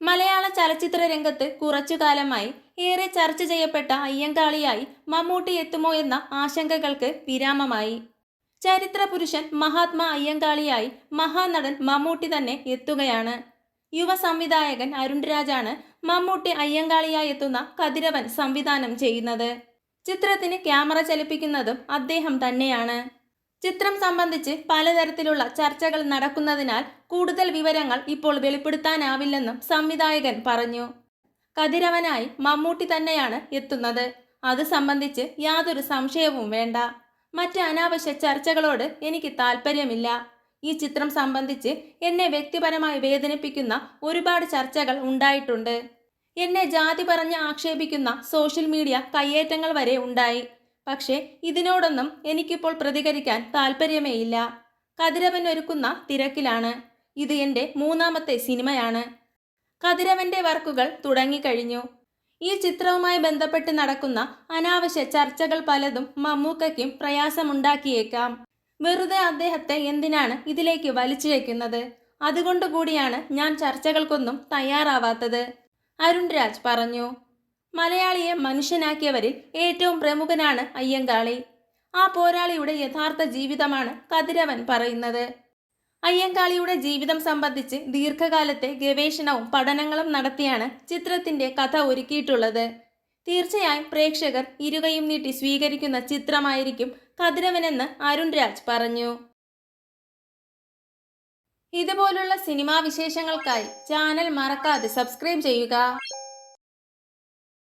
മലയാള ചലച്ചിത്ര രംഗത്ത് കുറച്ചു കാലമായി ഏറെ ചർച്ച ചെയ്യപ്പെട്ട അയ്യങ്കാളിയായി മമ്മൂട്ടി എത്തുമോ എന്ന ആശങ്കകൾക്ക് വിരാമമായി. ചരിത്ര പുരുഷൻ മഹാത്മാ അയ്യങ്കാളിയായി മഹാനടൻ മമ്മൂട്ടി തന്നെ എത്തുകയാണ്. യുവ സംവിധായകൻ അരുൺ രാജാണ് മമ്മൂട്ടി അയ്യങ്കാളിയായി എത്തുന്ന കതിരവൻ സംവിധാനം ചെയ്യുന്നത്. ചിത്രത്തിന് ക്യാമറ ചലിപ്പിക്കുന്നതും അദ്ദേഹം തന്നെയാണ്. ചിത്രം സംബന്ധിച്ച് പലതരത്തിലുള്ള ചർച്ചകൾ നടക്കുന്നതിനാൽ കൂടുതൽ വിവരങ്ങൾ ഇപ്പോൾ വെളിപ്പെടുത്താനാവില്ലെന്നും സംവിധായകൻ പറഞ്ഞു. കതിരവനായി മമ്മൂട്ടി തന്നെയാണ് എത്തുന്നത്. അത് സംബന്ധിച്ച് യാതൊരു സംശയവും വേണ്ട. മറ്റ് അനാവശ്യ ചർച്ചകളോട് എനിക്ക് താല്പര്യമില്ല ഈ ചിത്രം സംബന്ധിച്ച് എന്നെ വ്യക്തിപരമായി വേദനിപ്പിക്കുന്ന ഒരുപാട് ചർച്ചകൾ ഉണ്ടായിട്ടുണ്ട്. എന്നെ ജാതി പറഞ്ഞ് ആക്ഷേപിക്കുന്ന സോഷ്യൽ മീഡിയ കയ്യേറ്റങ്ങൾ വരെ ഉണ്ടായി. പക്ഷേ ഇതിനോടൊന്നും എനിക്കിപ്പോൾ പ്രതികരിക്കാൻ താല്പര്യമേയില്ല കതിരവൻ ഒരുക്കുന്ന തിരക്കിലാണ്. ഇത് എന്റെ മൂന്നാമത്തെ സിനിമയാണ്. കതിരവന്റെ വർക്കുകൾ തുടങ്ങിക്കഴിഞ്ഞു. ഈ ചിത്രവുമായി ബന്ധപ്പെട്ട് നടക്കുന്ന അനാവശ്യ ചർച്ചകൾ പലതും മമ്മൂക്കയ്ക്കും പ്രയാസമുണ്ടാക്കിയേക്കാം. വെറുതെ അദ്ദേഹത്തെ എന്തിനാണ് ഇതിലേക്ക് വലിച്ചിഴയ്ക്കുന്നത് അതുകൊണ്ടുകൂടിയാണ് ഞാൻ ചർച്ചകൾക്കൊന്നും തയ്യാറാവാത്തത്. അരുൺരാജ് പറഞ്ഞു. മലയാളിയെ മനുഷ്യനാക്കിയവരിൽ ഏറ്റവും പ്രമുഖനാണ് അയ്യങ്കാളി. ആ പോരാളിയുടെ യഥാർത്ഥ ജീവിതമാണ് കതിരവൻ പറയുന്നത്. അയ്യങ്കാളിയുടെ ജീവിതം സംബന്ധിച്ച് ദീർഘകാലത്തെ ഗവേഷണവും പഠനങ്ങളും നടത്തിയാണ് ചിത്രത്തിന്റെ കഥ ഒരുക്കിയിട്ടുള്ളത്. തീർച്ചയായും പ്രേക്ഷകർ ഇരുകയും നീട്ടി സ്വീകരിക്കുന്ന ചിത്രമായിരിക്കും കതിരവനെന്ന് അരുൺ രാജ് പറഞ്ഞു. ഇതുപോലുള്ള സിനിമാ വിശേഷങ്ങൾക്കായി ചാനൽ മറക്കാതെ സബ്സ്ക്രൈബ് ചെയ്യുക.